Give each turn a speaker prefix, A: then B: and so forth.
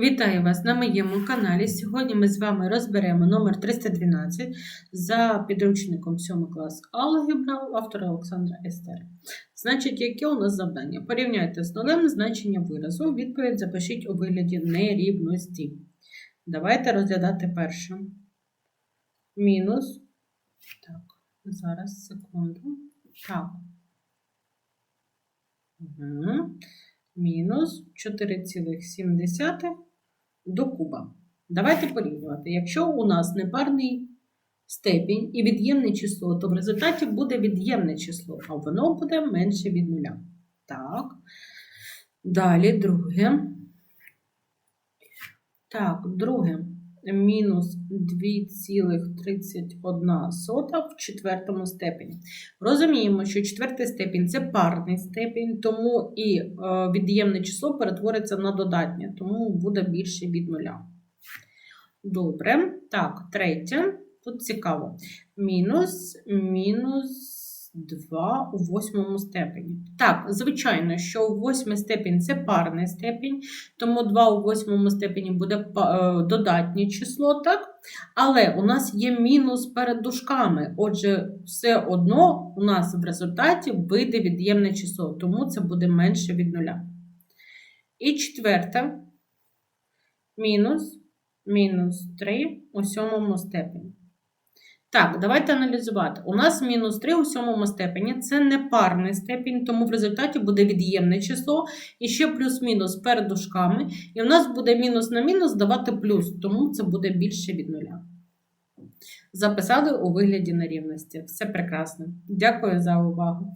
A: Вітаю вас на моєму каналі. Сьогодні ми з вами розберемо номер 312 за підручником 7 клас алгебра автора Олександра Естер. Значить, яке у нас завдання? Порівняйте з нулем значення виразу. Відповідь запишіть у вигляді нерівності. Давайте розглядати перше. Мінус. Так, зараз секунду. Так. Угу. Мінус 4,7 до куба. Давайте порівнювати. Якщо у нас непарний степінь і від'ємне число, то в результаті буде від'ємне число, а воно буде менше від нуля. Так. Далі друге. Так, друге. Мінус 2,31 в четвертому степені. Розуміємо, що четвертий степінь це парний степінь, тому і е, від'ємне число перетвориться на додатнє, тому буде більше від нуля. Добре. Так, третє. Тут цікаво. Мінус, мінус 2 у восьмому степені. Так, звичайно, що у восьмий степінь це парний степінь, тому 2 у восьмому степені буде е, додатнє число, так? Але у нас є мінус перед дужками. Отже, все одно у нас в результаті вийде від'ємне число, тому це буде менше від нуля. І четверте, мінус, мінус 3 у сьомому степені. Так, давайте аналізувати. У нас мінус 3 у сьомому степені це не парний степінь, тому в результаті буде від'ємне число і ще плюс-мінус перед дужками. І у нас буде мінус на мінус давати плюс, тому це буде більше від нуля. Записали у вигляді нерівності. Все прекрасно. Дякую за увагу.